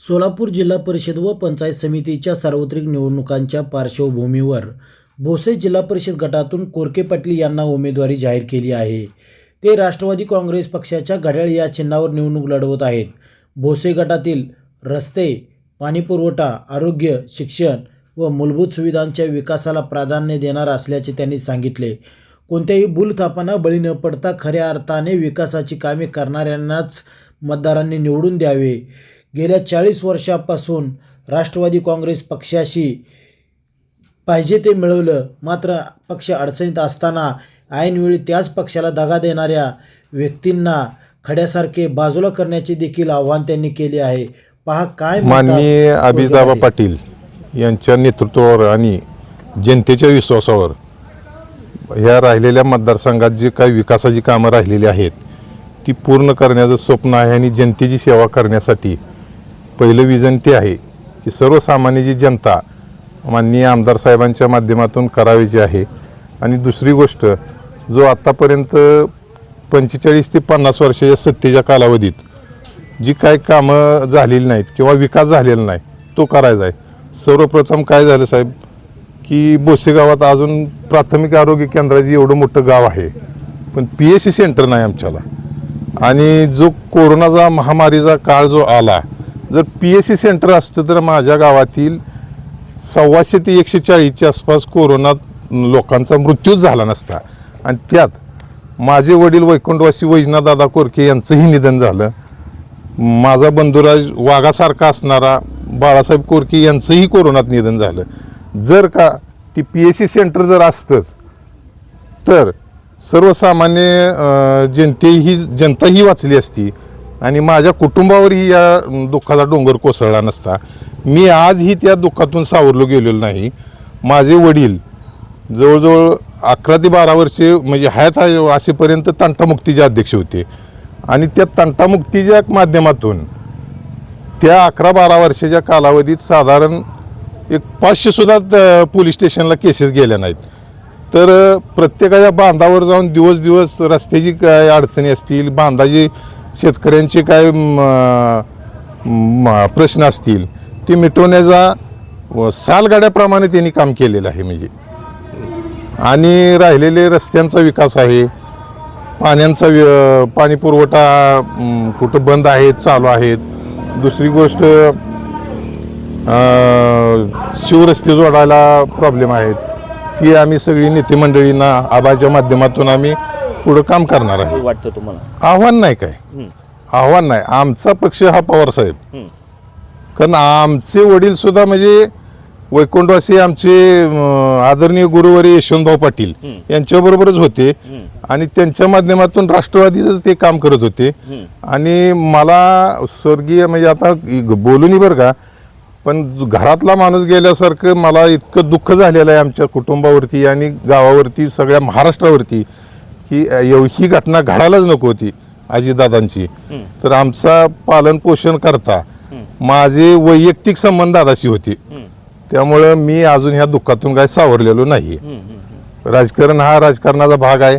सोलापूर जिल्हा परिषद व पंचायत समितीच्या सार्वत्रिक निवडणुकांच्या पार्श्वभूमीवर भोसे जिल्हा परिषद गटातून कोरके पाटील यांना उमेदवारी जाहीर केली आहे. ते राष्ट्रवादी काँग्रेस पक्षाच्या घड्याळ या चिन्हावर निवडणूक लढवत आहेत. भोसे गटातील रस्ते पाणीपुरवठा आरोग्य शिक्षण व मूलभूत सुविधांच्या विकासाला प्राधान्य देणार असल्याचे त्यांनी सांगितले. कोणत्याही भूलथापांना बळी न पडता खऱ्या अर्थाने विकासाची कामे करणाऱ्यांनाच मतदारांनी निवडून द्यावे. गेल्या चाळीस वर्षापासून राष्ट्रवादी काँग्रेस पक्षाशी पाहिजे ते मिळवलं. मात्र पक्ष अडचणीत असताना ऐनवेळी त्याच पक्षाला दगा देणाऱ्या व्यक्तींना खड्यासारखे बाजूला करण्याचे देखील आव्हान त्यांनी केले आहे. पहा काय माननीय अभिताभा पाटील यांच्या नेतृत्वावर आणि जनतेच्या विश्वासावर ह्या राहिलेल्या मतदारसंघात जे काही विकासाची कामं राहिलेली आहेत ती पूर्ण करण्याचं स्वप्न आहे आणि जनतेची सेवा करण्यासाठी पहिलं विजन ते आहे की सर्वसामान्य जी जनता माननीय आमदार साहेबांच्या माध्यमातून करावीची आहे. आणि दुसरी गोष्ट जो आत्तापर्यंत पंचेचाळीस ते पन्नास वर्षाच्या सत्तेच्या कालावधीत जी काय कामं झालेली नाहीत किंवा विकास झालेला नाही तो करायचा आहे. सर्वप्रथम काय झालं साहेब की बोसे गावात अजून प्राथमिक आरोग्य केंद्राची एवढं मोठं गाव आहे पण पी एच सी सेंटर नाही आमच्याला. आणि जो कोरोनाचा महामारीचा काळ जो आला जर पी एस सी सेंटर असतं तर माझ्या गावातील सव्वाशे ते एकशे चाळीसच्या आसपास कोरोनात लोकांचा मृत्यूच झाला नसता. आणि त्यात माझे वडील वैकुंठवासी वैजनाथदादा कोरके यांचंही निधन झालं. माझा बंधुराज वाघासारखा असणारा बाळासाहेब कोरके यांचंही कोरोनात निधन झालं. जर का ती पी एस सी सेंटर जर असतंच तर सर्वसामान्य जनतेही जनताही वाचली असती. आणि माझ्या कुटुंबावरही या दुःखाचा डोंगर कोसळला नसता. मी आजही त्या दुःखातून सावरलो गेलेलो नाही. माझे वडील जवळजवळ अकरा ते बारा वर्षे म्हणजे हयात असेपर्यंत तंटामुक्तीचे अध्यक्ष होते. आणि त्या तंटामुक्तीच्या माध्यमातून त्या अकरा बारा वर्षाच्या कालावधीत साधारण एक पाचशेसुद्धा पोलीस स्टेशनला केसेस गेल्या नाहीत. तर प्रत्येकाच्या बांधावर जाऊन दिवस दिवस रस्त्याची काय अडचणी असतील बांधाची शेतकऱ्यांचे काय म, म, प्रश्न असतील ते मिटवण्याचा व सालगाड्याप्रमाणे त्यांनी काम केलेलं आहे म्हणजे. आणि राहिलेले रस्त्यांचा विकास आहे पाण्यांचा व्य- पाणी पुरवठा कुठं बंद आहेत चालू आहेत. दुसरी गोष्ट शिवरस्ते जोडायला प्रॉब्लेम आहेत. ती आम्ही सगळी नेते मंडळींना आबाच्या माध्यमातून आम्ही पुढं काम करणार आहे. वाटतं तुम्हाला? आव्हान नाही काय? आव्हान नाही. आमचा पक्ष हा पवार साहेब. कारण आमचे वडील सुद्धा म्हणजे वैकुंठवासी आमचे अं, आदरणीय गुरुवारी यशवंतभाऊ पाटील यांच्याबरोबरच होते आणि त्यांच्या माध्यमातून राष्ट्रवादीच ते काम करत होते. आणि मला स्वर्गीय म्हणजे आता बोलूनही बरं का पण घरातला माणूस गेल्यासारखं मला इतकं दुःख झालेलं आहे आमच्या कुटुंबावरती आणि गावावरती सगळ्या महाराष्ट्रावरती. की एव- ही घटना घडायलाच नको होती आजीदादांची. तर आमचा पालन पोषण करता माझे वैयक्तिक संबंध दादाशी होते. त्यामुळं मी अजून ह्या दुःखातून काय सावरलेलो नाही. राजकारण हा राजकारणाचा भाग आहे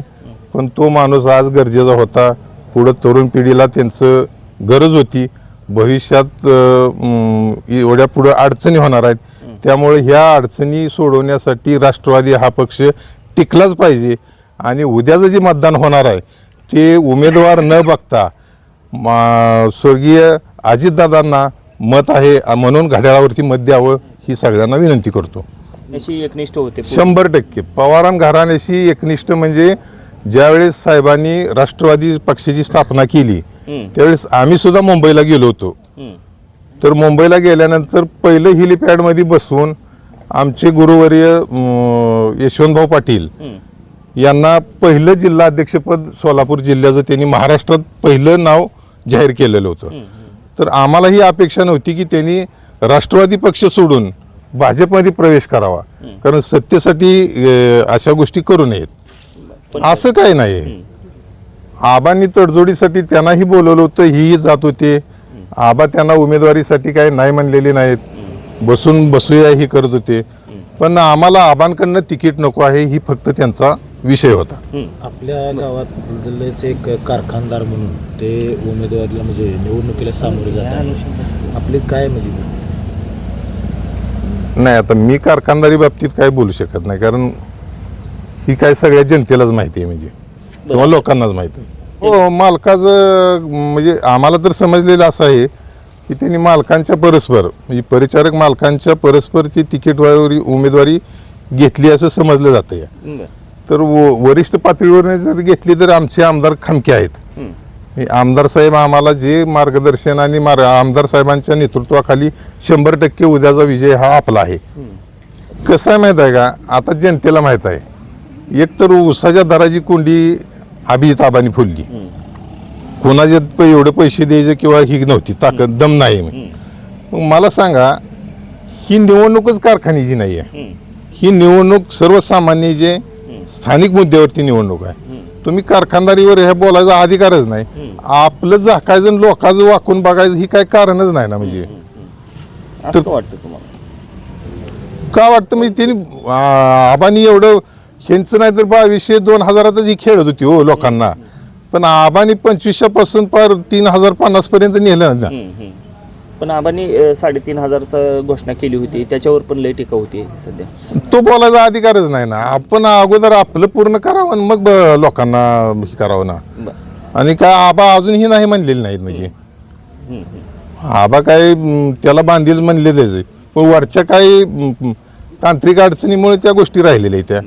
पण तो माणूस आज गरजेचा होता. पुढं तरुण पिढीला त्यांचं गरज होती. भविष्यात एवढ्या पुढं अडचणी होणार आहेत. त्यामुळे ह्या अडचणी सोडवण्यासाठी राष्ट्रवादी हा पक्ष टिकलाच पाहिजे. आणि उद्याचं जे मतदान होणार आहे ते उमेदवार न बघता मा- स्वर्गीय अजितदादांना मत आहे म्हणून घड्याळावरती मत द्यावं ही सगळ्यांना विनंती करतो एकनिष्ठ होते शंभर टक्के पवारां घराण्याशी एकनिष्ठ म्हणजे ज्यावेळेस साहेबांनी राष्ट्रवादी पक्षाची स्थापना केली. त्यावेळेस आम्ही सुद्धा मुंबईला गेलो होतो. तर मुंबईला गेल्यानंतर पहिलं हेलिपॅडमध्ये बसवून आमचे गुरुवर्य यशवंतभाऊ पाटील. यांना पहिलं जिल्हा अध्यक्षपद सोलापूर जिल्ह्याचं त्यांनी महाराष्ट्रात पहिलं नाव जाहीर केलेलं होतं. तर आम्हाला ही अपेक्षा नव्हती की त्यांनी राष्ट्रवादी पक्ष सोडून भाजपमध्ये प्रवेश करावा. कारण सत्तेसाठी अशा गोष्टी करू नयेत. असं काही नाही आबांनी तडजोडीसाठी त्यांनाही बोलवलं होतं ही जात होते. आबा त्यांना उमेदवारीसाठी काही नाही म्हणलेले नाहीत. बसून बसूया ही करत होते. पण आम्हाला आबांकडनं तिकीट नको आहे ही फक्त त्यांचा विषय होता. आपल्या गावातलेच एक कारखानदार म्हणून ते उमेदवारीला म्हणजे निवडणुकीला सामोरे जात आपले काय म्हणजे? नाही आता मी कारखानदारी बाबतीत काय बोलू शकत नाही कारण ही काय सगळ्या जनतेलाच माहिती आहे म्हणजे. किंवा लोकांनाच माहिती आहे. हो. मालकाचं म्हणजे आम्हाला तर समजलेलं असं आहे की त्यांनी मालकांच्या परस्पर म्हणजे परिचारक मालकांच्या परस्पर ती तिकीटवारी उमेदवारी घेतली असं समजलं जातं या. तर व- वरिष्ठ पातळीवर जर घेतली तर आमचे आमदार खमके आहेत. आमदार साहेब आम्हाला जे मार्गदर्शन आणि मार आमदार साहेबांच्या नेतृत्वाखाली शंभर टक्के उद्याचा विजय हा आपला आहे. कसं आहे माहीत आहे का? आता जनतेला माहीत आहे. एक तर उसाच्या दराची कोंडी अभिजित आबानी फुलली. कोणाचे एवढे पैसे द्यायचे किंवा ही नव्हती ताकद दम नाही. मग मला सांगा ही निवडणूकच कारखान्याची नाही आहे. ही निवडणूक सर्वसामान्य जे स्थानिक मुद्द्यावरती निवडणूक आहे. तुम्ही कारखानदारीवर हे बोलायचा अधिकारच नाही. आपलं झाकायचं लोकांचं वाकून बघायचं ही काय कारणच नाही ना म्हणजे. असं वाटतं तुम्हाला? का वाटतं? म्हणजे त्यांनी आबानी एवढं ह्यांचं नाही तर बावीसशे दोन हजारातच ही खेळत होती हो लोकांना. पण आबानी पंचवीसशे पार तीन हजार पन्नास पर्यंत नेलं ना. पण आबांनी अं, साडेतीन हजारचा घोषणा केली होती. त्याच्यावर पण लय टीका होती सध्या. तो बोलायचा अधिकारच नाही ना. आपण अगोदर आपलं पूर्ण करावं आणि मग ब- लोकांना हे करावं ना. आणि काय आबा अजूनही नाही म्हणलेले नाहीत म्हणजे. आबा काय म, त्याला बांधील म्हणलेलेच आहे. पण वरच्या काही म, म, तांत्रिक अडचणीमुळे त्या गोष्टी राहिलेल्या आहेत त्या.